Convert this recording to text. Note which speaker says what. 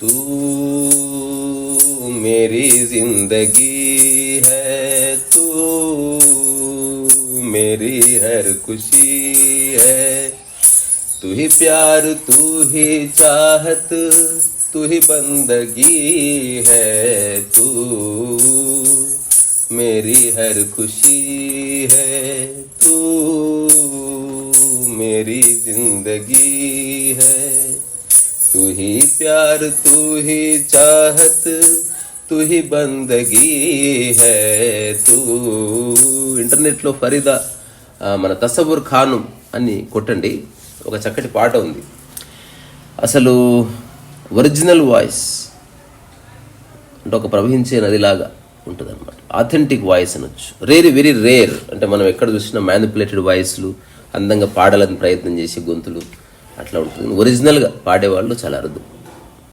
Speaker 1: तू मेरी ज़िंदगी है, तू मेरी हर खुशी है। तू ही प्यार, तू ही चाहत, तू ही बंदगी है, तू मेरी हर खुशी है। तू मेरी ज़िंदगी है। तू ही प्यार तू ही चाहत तू ही బందగీ హే తూ ఇంటర్నెట్లో ఫరీదా ఆ, మన తసబుర్ ఖాను అని కొట్టండి ఒక చక్కటి పాట ఉంది అసలు ఒరిజినల్ వాయిస్ అంటే ఒక ప్రవహించే నదిలాగా ఉంటుంది అనమాట ఆథెంటిక్ వాయిస్ అనొచ్చు రేర్ వెరీ రేర్ అంటే మనం ఎక్కడ చూసినా మ్యానిపులేటెడ్ వాయిస్లు అందంగా పాడాలని ప్రయత్నం చేసే గొంతులు అట్లా ఉంటుంది. ఒరిజినల్గా పాడేవాళ్ళు చాలా అరుదు.